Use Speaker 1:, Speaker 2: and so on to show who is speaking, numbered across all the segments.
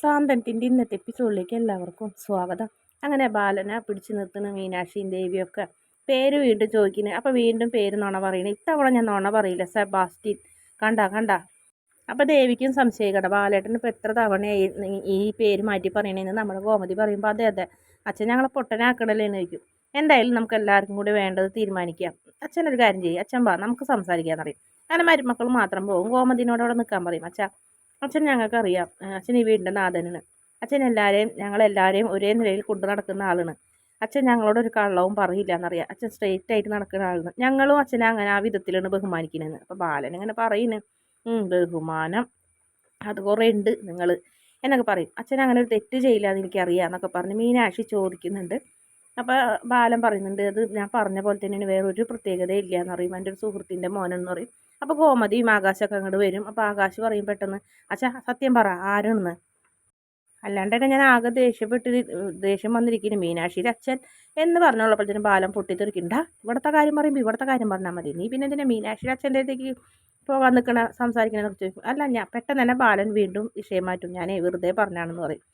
Speaker 1: സാന്തനത്തിന്റെ ഇന്നത്തെ എപ്പിസോഡിലേക്ക് എല്ലാവർക്കും സ്വാഗതം. അങ്ങനെ ബാലന പിടിച്ചു നിർത്തുന്ന മീനാക്ഷിയും ദേവിയൊക്കെ പേര് വീണ്ടും ചോദിക്കുന്നത് അപ്പോൾ വീണ്ടും പേര് നുണ പറയുന്നത് ഇത്തവണ ഞാൻ നുണ പറയില്ല. സെബാസ്റ്റ്യൻ. കണ്ട കണ്ട. അപ്പോൾ ദേവിക്കും സംശയിക്കട്ടെ ബാലേട്ടൻ ഇപ്പോൾ എത്ര തവണയായി ഈ പേര് മാറ്റി പറയണേന്ന് നമ്മുടെ ഗോമതി പറയുമ്പോൾ അതെ അതെ. അച്ഛൻ ഞങ്ങളെ പൊട്ടനാക്കണല്ലേ എന്ന് ചോദിക്കും. എന്തായാലും നമുക്ക് എല്ലാവർക്കും കൂടി വേണ്ടത് തീരുമാനിക്കാം. അച്ഛൻ ഒരു കാര്യം ചെയ്യും. അച്ഛൻ വാ നമുക്ക് സംസാരിക്കാമെന്നറിയും അങ്ങനെ മരുമക്കൾ മാത്രം പോകും ഗോമതിനോട് അവിടെ നിൽക്കാൻ പറയും. അച്ഛാ അച്ഛൻ ഞങ്ങൾക്കറിയാം. അച്ഛൻ ഈ വീടിന്റെ നാഥനാണ്. അച്ഛൻ എല്ലാവരെയും ഞങ്ങളെല്ലാവരെയും ഒരേ നിലയിൽ കൊണ്ടു നടക്കുന്ന ആളാണ്. അച്ഛൻ ഞങ്ങളോട് ഒരു കള്ളവും പറയില്ല എന്നറിയാം അച്ഛൻ സ്ട്രെയിറ്റ് ആയിട്ട് നടക്കുന്ന ആളാണ്. ഞങ്ങളും അച്ഛനെ അങ്ങനെ ആ വിധത്തിലാണ് ബഹുമാനിക്കുന്നത്. അപ്പോൾ ബാലൻ ഇങ്ങനെ പറയുന്നു ബഹുമാനം. അത് കുറേ ഉണ്ട് നിങ്ങൾ എന്നൊക്കെ പറയും. അച്ഛൻ അങ്ങനെ ഒരു തെറ്റ് ചെയ്യില്ല എന്ന് എനിക്കറിയാം എന്നൊക്കെ പറഞ്ഞ് മീനാക്ഷി ചോദിക്കുന്നുണ്ട്. അപ്പോൾ ബാലൻ പറയുന്നുണ്ട് അത് ഞാൻ പറഞ്ഞ പോലെ തന്നെയാണ് വേറൊരു ഒരു പ്രത്യേകത ഇല്ല എന്ന് പറയും. എന്റെ ഒരു സുഹൃത്തിന്റെ മോനെന്ന് പറയും. അപ്പോൾ ഗോമതിയും ആകാശമൊക്കെ അങ്ങോട്ട് വരും. അപ്പോൾ ആകാശ് പറയും പെട്ടെന്ന് അച്ഛാ സത്യം പറ ആരാണെന്ന്? അല്ലാണ്ടൊക്കെ ഞാൻ ആകെ ദേഷ്യപ്പെട്ട് ദേഷ്യം വന്നിരിക്കുന്നു. മീനാക്ഷിയുടെ അച്ഛൻ എന്ന് പറഞ്ഞുള്ളപ്പോഴത്തേനും ബാലം പൊട്ടിത്തെറിക്കണ്ട ഇവിടുത്തെ കാര്യം പറയുമ്പോൾ ഇവിടുത്തെ കാര്യം പറഞ്ഞാൽ മതി. നീ പിന്നെ എന്തിനാ മീനാക്ഷിയുടെ അച്ഛന്റെ അടുത്തേക്ക് പോകാൻ നിൽക്കണ സംസാരിക്കണമെന്ന് ചോദിക്കും? അല്ല ഞാൻ പെട്ടെന്ന് തന്നെ ബാലൻ വീണ്ടും വിഷയം മാറ്റും. ഞാൻ വെറുതെ പറഞ്ഞാണെന്ന് പറയും.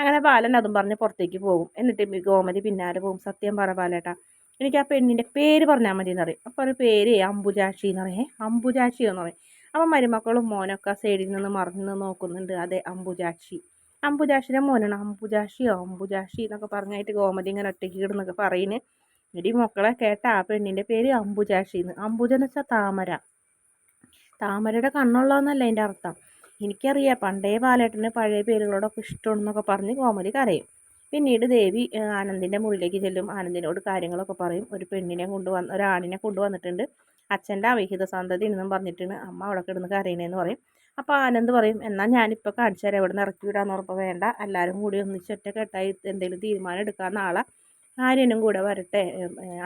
Speaker 1: അങ്ങനെ ബാലൻ അതും പറഞ്ഞ് പുറത്തേക്ക് പോകും. എന്നിട്ട് ഗോമതി പിന്നാലെ പോകും. സത്യം പറ ബാലേട്ടാ എനിക്ക് ആ പെണ്ണിന്റെ പേര് പറഞ്ഞാൽ മതി എന്ന് പറയും. അപ്പോൾ ഒരു പേര് അമ്പുജാക്ഷി എന്ന് പറയേ. അമ്പുജാക്ഷി എന്ന് പറയും. അപ്പം മരുമക്കളും മോനൊക്കെ സൈഡിൽ നിന്ന് മറന്ന് നോക്കുന്നുണ്ട്. അതെ അമ്പുജാക്ഷി. അമ്പുജാക്ഷിയുടെ മോനാണ് അമ്പുജാക്ഷിയോ അമ്പുജാക്ഷി എന്നൊക്കെ പറഞ്ഞായിട്ട് ഗോമതി ഇങ്ങനെ ഒറ്റയ്ക്ക് കിടന്നൊക്കെ പറയുന്നു എടി മക്കളെ കേട്ട ആ പെണ്ണിന്റെ പേര് അമ്പുജാക്ഷി എന്ന് അമ്പുജ എന്ന് വെച്ചാൽ താമര. താമരയുടെ കണ്ണുള്ളതെന്നല്ല അതിന്റെ അർത്ഥം? എനിക്കറിയാം പണ്ടേ ബാലേട്ടന് പഴയ പേരുകളോടൊക്കെ ഇഷ്ടമാണെന്നൊക്കെ പറഞ്ഞ് കോമലി കരയും. പിന്നീട് ദേവി ആനന്ദിന്റെ മുറിയിലേക്ക് ചെല്ലും. ആനന്ദിനോട് കാര്യങ്ങളൊക്കെ പറയും. ഒരു പെണ്ണിനെ കൊണ്ടുവന്ന് ഒരാണിനെ കൊണ്ടുവന്നിട്ടുണ്ട്. അച്ഛന്റെ അവിഹിത സന്തതി എന്നും പറഞ്ഞിട്ടാണ് അമ്മ അവിടെ കിടന്ന് കരയണേന്ന് പറയും. അപ്പോൾ ആനന്ദ് പറയും എന്നാൽ ഞാനിപ്പോൾ കാണിച്ചു തരാം. ഇവിടെ നിന്ന് ഇറക്കി വിടാമെന്ന് ഉറപ്പ് വേണ്ട. എല്ലാവരും കൂടി ഒന്നിച്ചൊറ്റ കെട്ടായി എന്തെങ്കിലും തീരുമാനം എടുക്കാമെന്ന ആളെ. ആര്യനും കൂടെ വരട്ടെ.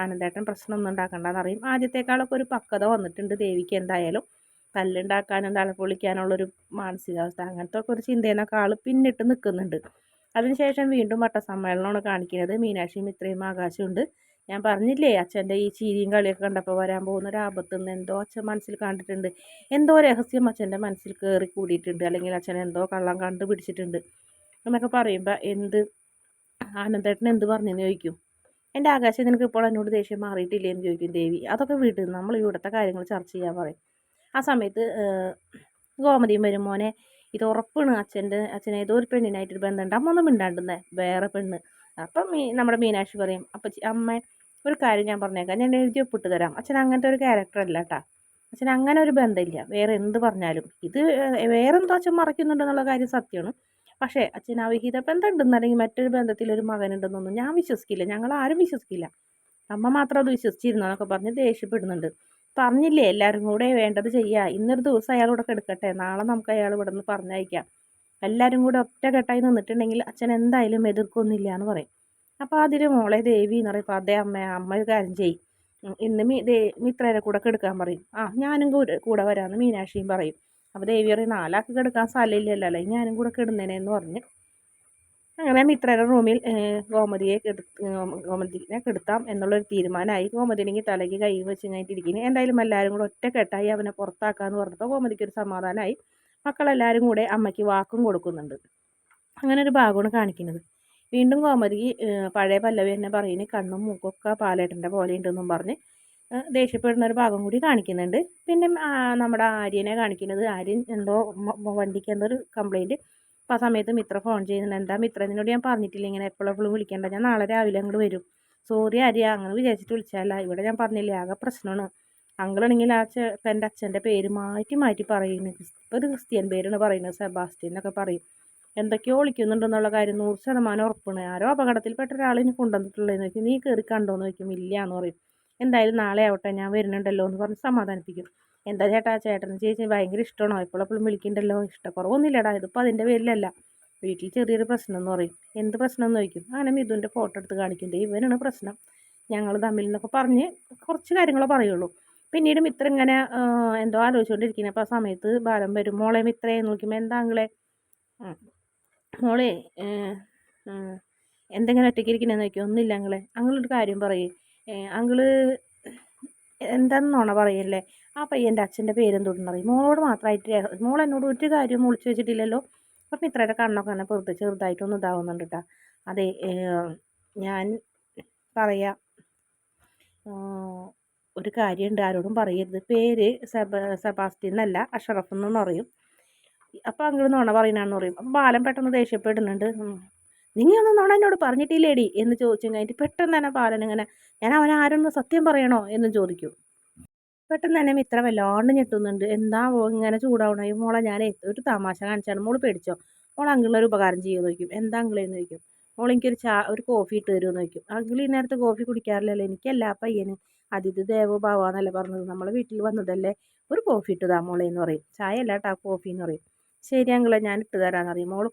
Speaker 1: ആനന്ദേട്ടൻ പ്രശ്നമൊന്നും ഉണ്ടാക്കണ്ടെന്ന് അറിയും. ആദ്യത്തേക്കാളൊക്കെ ഒരു പക്വത വന്നിട്ടുണ്ട് ദേവിക്ക് എന്തായാലും. തല്ലുണ്ടാക്കാനും തലപ്പൊളിക്കാനുള്ളൊരു മാനസികാവസ്ഥ അങ്ങനത്തെ ഒക്കെ ഒരു ചിന്തയെന്നൊക്കെ ആൾ പിന്നിട്ട് നിൽക്കുന്നുണ്ട് അതിനുശേഷം വീണ്ടും വട്ടസമ്മേളനമാണ് കാണിക്കുന്നത്. മീനാക്ഷിയും ഇത്രയും ആകാശമുണ്ട് ഞാൻ പറഞ്ഞില്ലേ അച്ഛന്റെ ഈ ചീരിയും കളിയൊക്കെ കണ്ടപ്പോൾ വരാൻ പോകുന്ന ഒരു ആപത്ത് നിന്ന് എന്തോ അച്ഛൻ മനസ്സിൽ കണ്ടിട്ടുണ്ട്. എന്തോ രഹസ്യം അച്ഛന്റെ മനസ്സിൽ കയറി കൂടിയിട്ടുണ്ട്. അല്ലെങ്കിൽ അച്ഛൻ എന്തോ കള്ളം കണ്ടു പിടിച്ചിട്ടുണ്ട് എന്നൊക്കെ പറയുമ്പോൾ എന്ത് ആനന്ദേട്ടൻ എന്ത് പറഞ്ഞെന്ന് ചോദിക്കും. എന്റെ ആകാശം നിനക്ക് ഇപ്പോൾ എന്നോട് ദേഷ്യം മാറിയിട്ടില്ലേ? എന്ന് ചോദിക്കും ദേവി. അതൊക്കെ വീട്ടിൽ നമ്മൾ ഇവിടുത്തെ കാര്യങ്ങൾ ചർച്ച ചെയ്യാൻ പറയും. ആ സമയത്ത് ഗോമതിയും വരും. മോനെ ഇത് ഉറപ്പാണ്. അച്ഛന്റെ അച്ഛൻ ഏതോ ഒരു പെണ്ണിനായിട്ടൊരു ബന്ധമുണ്ട്. അമ്മ ഒന്നും മിണ്ടാണ്ടുന്നേ. വേറെ പെണ്ണ്. അപ്പം മീ നമ്മുടെ മീനാക്ഷി പറയും അപ്പം അമ്മ ഒരു കാര്യം ഞാൻ പറഞ്ഞേക്കാം. ഞാൻ എഴുതി ഒപ്പിട്ട് തരാം. അച്ഛൻ അങ്ങനത്തെ ഒരു ക്യാരക്ടർ അല്ല കേട്ടാ അച്ഛൻ അങ്ങനെ ഒരു ബന്ധമില്ല. വേറെ എന്ത് പറഞ്ഞാലും. ഇത് വേറെ എന്തോ അച്ഛൻ മറയ്ക്കുന്നുണ്ടെന്നുള്ള കാര്യം സത്യമാണ്. പക്ഷേ അച്ഛൻ അവിഹിത ബന്ധം ഉണ്ടെന്ന് അല്ലെങ്കിൽ മറ്റൊരു ബന്ധത്തിൽ ഒരു മകനുണ്ടെന്നൊന്നും ഞാൻ വിശ്വസിക്കില്ല. ഞങ്ങൾ ആരും വിശ്വസിക്കില്ല. അമ്മ മാത്രം അത് വിശ്വസിച്ചിരുന്നൊക്കെ പറഞ്ഞ് ദേഷ്യപ്പെടുന്നുണ്ട്. പറഞ്ഞില്ലേ എല്ലാവരും കൂടെ വേണ്ടത് ചെയ്യുക ഇന്നൊരു ദിവസം അയാളോട് എടുക്കട്ടെ. നാളെ നമുക്ക് അയാൾ ഇവിടെ നിന്ന് പറഞ്ഞയക്കാം എല്ലാവരും കൂടെ ഒറ്റക്കെട്ടായി നിന്നിട്ടുണ്ടെങ്കിൽ അച്ഛൻ എന്തായാലും എതിർക്കൊന്നുമില്ല എന്ന് പറയും. അപ്പോൾ അതിൽ മോളെ ദേവി എന്ന് പറയും അതേ അമ്മ അമ്മ ഒരു കാര്യം ചെയ്യും. ഇന്ന് മീ ദേ മിത്രേരെ കൂടെ കെടുക്കാൻ പറയും. ആ ഞാനും കൂടെ കൂടെ വരാമെന്ന് മീനാക്ഷിയും പറയും. അപ്പോൾ ദേവി പറയും നാലാൾക്ക് കെടുക്കാൻ സ്ഥലമില്ലല്ലോ അല്ലേ? ഞാനും കൂടെ കിടുന്നേനെന്ന് പറഞ്ഞ് അങ്ങനെ മിത്രയുടെ റൂമിൽ ഗോമതിയെ ഗോമതിനെ കെടുത്താം എന്നുള്ളൊരു തീരുമാനമായി. ഗോമതിനെങ്കിൽ തലയ്ക്ക് കൈ വെച്ച് കഴിഞ്ഞിട്ടിരിക്കുന്നു എന്തായാലും എല്ലാവരും കൂടെ ഒറ്റക്കെട്ടായി അവനെ പുറത്താക്കാമെന്ന് പറഞ്ഞപ്പോൾ ഗോമതിക്ക് ഒരു സമാധാനമായി. മക്കളെല്ലാവരും കൂടെ അമ്മയ്ക്ക് വാക്കും കൊടുക്കുന്നുണ്ട്. അങ്ങനെ ഒരു ഭാഗമാണ് കാണിക്കുന്നത്. വീണ്ടും ഗോമതി പഴയ പല്ലവി തന്നെ പറയുന്നത് കണ്ണും മൂക്കൊക്കെ പാലേട്ടന്റെ പോലെ ഉണ്ടെന്നും പറഞ്ഞ് ദേഷ്യപ്പെടുന്ന ഒരു ഭാഗം കൂടി കാണിക്കുന്നുണ്ട്. പിന്നെ നമ്മുടെ ആര്യനെ കാണിക്കുന്നത് ആര്യൻ എന്തോ വണ്ടിക്ക് എന്തോ ഒരു കംപ്ലൈന്റ് അപ്പോൾ ആ സമയത്ത് മിത്ര ഫോൺ ചെയ്യുന്നുണ്ട്. എന്താ മിത്ര എന്നോട് ഞാൻ പറഞ്ഞിട്ടില്ല ഇങ്ങനെ എപ്പോഴെപ്പോഴും വിളിക്കേണ്ട. ഞാൻ നാളെ രാവിലെ അങ്ങോട്ട് വരും. സോറി ആര്യ അങ്ങനെ വിചാരിച്ചിട്ട് വിളിച്ചാല ഇവിടെ ഞാൻ പറഞ്ഞില്ലേ ആകെ പ്രശ്നമാണ് അങ്കിളാണെങ്കിൽ ആ എന്റെ അച്ഛന്റെ പേര് മാറ്റി മാറ്റി പറയുന്നു. ഇപ്പോൾ ഒരു ക്രിസ്ത്യൻ പേരാണ് പറയുന്നത് സെബാസ്റ്റ്യൻ എന്നൊക്കെ പറയും. എന്തൊക്കെയോ വിളിക്കുന്നുണ്ടെന്നുള്ള കാര്യം നൂറ് ശതമാനം ഉറപ്പാണ്. ആരോ അപകടത്തിൽപ്പെട്ട ഒരാൾ ഇനി കൊണ്ടുവന്നിട്ടുള്ളതെന്ന് ചോദിക്കും നീ കയറി കണ്ടോന്ന് ചോദിക്കും ഇല്ല എന്ന് പറയും. എന്തായാലും നാളെ ആവട്ടെ ഞാൻ വരുന്നുണ്ടല്ലോ എന്ന് പറഞ്ഞ് സമാധാനിപ്പിക്കും. എന്താ ചേട്ടാ? ചേട്ടന് ചേച്ചി ഭയങ്കര ഇഷ്ടമാണോ എപ്പോഴെപ്പോഴും വിളിക്കണ്ടല്ലോ? ഇഷ്ടക്കുറവൊന്നുമില്ലടാ ഇതിപ്പോൾ അതിന്റെ പേരിലല്ല. വീട്ടിൽ ചെറിയൊരു പ്രശ്നം എന്ന് പറയും. എന്ത് പ്രശ്നം എന്ന് ചോദിക്കും? അങ്ങനെ മിഥുന്റെ ഫോട്ടോ എടുത്ത് കാണിക്കുന്നത് ഇവനാണ് പ്രശ്നം. ഞങ്ങൾ തമ്മിൽ നിന്നൊക്കെ പറഞ്ഞ് കുറച്ച് കാര്യങ്ങളെ പറയുള്ളൂ. പിന്നീട് മിത്ര ഇങ്ങനെ എന്തോ ആലോചിച്ചുകൊണ്ടിരിക്കുന്നത് അപ്പോൾ ആ സമയത്ത് ബാലം വരും. മോളെ മിത്രയെ നോക്കുമ്പോൾ എന്താ അങ്ങളെ? മോളെ എന്തെങ്കിലും ഒറ്റയ്ക്ക് ഇരിക്കണമെന്ന് നോക്കി ഒന്നുമില്ല അങ്ങളെ. അങ്ങളൊരു കാര്യം പറയേ. അങ്ങൾ എന്താണെന്നോണ പറയല്ലേ? ആ പയ്യന്റെ അച്ഛന്റെ പേരെന്തുണ്ടെന്ന് അറിയും? മോളോട് മാത്രമായിട്ട് മോൾ എന്നോട് ഒരു കാര്യവും ഒളിച്ചു വെച്ചിട്ടില്ലല്ലോ. അപ്പം ഇത്രയുടെ കണ്ണൊക്കെ തന്നെ പുറത്ത് ചെറുതായിട്ടൊന്നും ഇതാവുന്നുണ്ട് കേട്ടോ അതെ ഞാൻ പറയാം ഒരു കാര്യമുണ്ട് ആരോടും പറയരുത്. പേര് സെബ സെബാസ്റ്റിൻ എന്നല്ല അഷറഫ് എന്നു പറയും. അപ്പോൾ അങ്ങനെ നോണ പറയുന്നതാണെന്ന് പറയും. അപ്പം ബാലം പെട്ടെന്ന് ദേഷ്യപ്പെടുന്നുണ്ട്. നീ ഒന്നും എന്നോട് പറഞ്ഞിട്ടില്ലേടി? എന്ന് ചോദിച്ചു കഴിഞ്ഞിട്ട് പെട്ടെന്ന് തന്നെ ബാലൻ ഇങ്ങനെ ഞാൻ അവൻ ആരൊന്ന് സത്യം പറയണോ? എന്ന് ചോദിക്കും. പെട്ടെന്ന് തന്നെ മിത്ര വല്ലാണ്ട് ഞെട്ടുന്നുണ്ട്. എന്താ ഇങ്ങനെ ചൂടാവണേ? മോളെ ഞാൻ ഒരു തമാശ കാണിച്ചാണ്. മോൾ പേടിച്ചോ? മോൾ അങ്കിളിനൊരു ഉപകാരം ചെയ്യുമെന്ന് ചോദിക്കും. എന്താ അങ്കിളെന്ന് ചോദിക്കും. മോൾ എനിക്കൊരു ചാ ഒരു കോഫി ഇട്ട് തരുമെന്ന് ചോദിക്കും. അങ്കിൾ ഈ നേരത്തെ കോഫി കുടിക്കാറില്ലല്ലോ? എനിക്കല്ല പയ്യന് അതിഥി ദേവോ ഭാവ എന്നല്ലേ പറഞ്ഞത്. നമ്മളെ വീട്ടിൽ വന്നതല്ലേ? ഒരു കോഫി ഇട്ട് താ മോളെ എന്ന് പറയും. ചായ അല്ല കേട്ടോ കോഫി എന്ന് പറയും. ശരി അങ്കിളെ ഞാൻ ഇട്ട് തരാമെന്ന് അറിയും മോൾ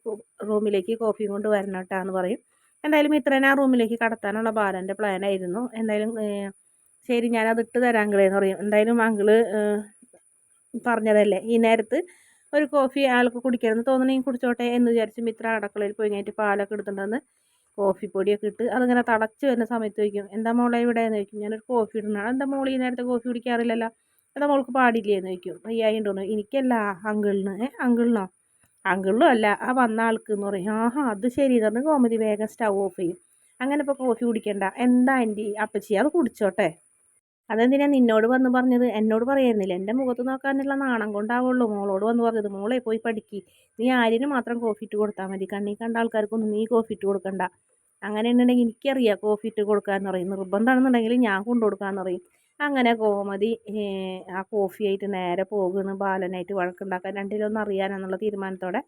Speaker 1: റൂമിലേക്ക് കോഫി കൊണ്ട് വരണം കേട്ടോ എന്ന് പറയും. എന്തായാലും ഇത്രയും ആ റൂമിലേക്ക് കടത്താനുള്ള ബാലന്റെ പ്ലാനായിരുന്നു എന്തായാലും ശരി ഞാനത് ഇട്ട് തരാം അങ്കിളെ എന്ന് പറയും. എന്തായാലും അങ്കിൾ പറഞ്ഞതല്ലേ ഈ നേരത്ത് ഒരു കോഫി ആൾക്ക് കുടിക്കണമെന്ന് തോന്നണമെങ്കിൽ കുടിച്ചോട്ടെ എന്ന് വിചാരിച്ച് മിത്ര അടക്കളയിൽ പോയി കഴിഞ്ഞിട്ട് പാലൊക്കെ എടുത്തിട്ടുണ്ടെന്ന് കോഫി പൊടിയൊക്കെ ഇട്ട് അതിങ്ങനെ തളച്ച് വരുന്ന സമയത്ത് ചോദിക്കും എന്താ മോളെ ഇവിടെ എന്ന് ചോദിക്കും ഞാനൊരു കോഫി ഇടുന്നതാണ്. എന്താ മോൾ ഈ നേരത്തെ കോഫി കുടിക്കാറില്ലല്ലോ? എന്താ മോൾക്ക് പാടില്ലേ എന്ന് ചോദിക്കും. അയ്യായിരം ഉണ്ടോന്ന് എനിക്കല്ല അങ്കിളിന്. അങ്കിളിനോ? അങ്കിളിനും അല്ല ആ വന്ന ആൾക്ക് എന്ന് പറയും. ആഹാ അത് ശരി. തന്നെ കോമതി വേഗം സ്റ്റൗ ഓഫ് ചെയ്യും. അങ്ങനെ ഇപ്പോൾ കോഫി കുടിക്കണ്ട. എന്താ ആന്റി? അപ്പച്ചി അത് കുടിച്ചോട്ടെ. അതെന്തിനാ നിന്നോട് വന്ന് പറഞ്ഞത്? എന്നോട് പറയുന്നില്ല എന്റെ മുഖത്ത് നോക്കാനുള്ള നാണം കൊണ്ടാവുള്ളൂ മോളോട് വന്ന് പറഞ്ഞത്. മോളെ പോയി പഠിക്ക്. നീ ആര്യന് മാത്രം കോഫി ഇട്ട് കൊടുത്താൽ മതി. കണ്ണി കണ്ട ആൾക്കാർക്കൊന്നും നീ കോഫി ഇട്ട് കൊടുക്കണ്ട. അങ്ങനെ ഉണ്ടെങ്കിൽ എനിക്കറിയാം കോഫി ഇട്ട് കൊടുക്കാമെന്ന് പറയും. നിർബന്ധമാണെന്നുണ്ടെങ്കിൽ ഞാൻ കൊണ്ടു കൊടുക്കാമെന്ന് പറയും. അങ്ങനെ ഗോമതി ആ കോഫി ആയിട്ട് നേരെ പോകുന്നു. ബാലനായിട്ട് വഴക്കുണ്ടാക്കാൻ രണ്ടിലൊന്നും അറിയാനെന്നുള്ള തീരുമാനത്തോടെ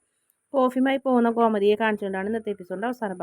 Speaker 1: കോഫിയുമായി പോകുന്ന ഗോമതിയെ കാണിച്ചുകൊണ്ടാണ് ഇന്നത്തെ എപ്പിസോഡിന്റെ അവസാന ഭാഗം.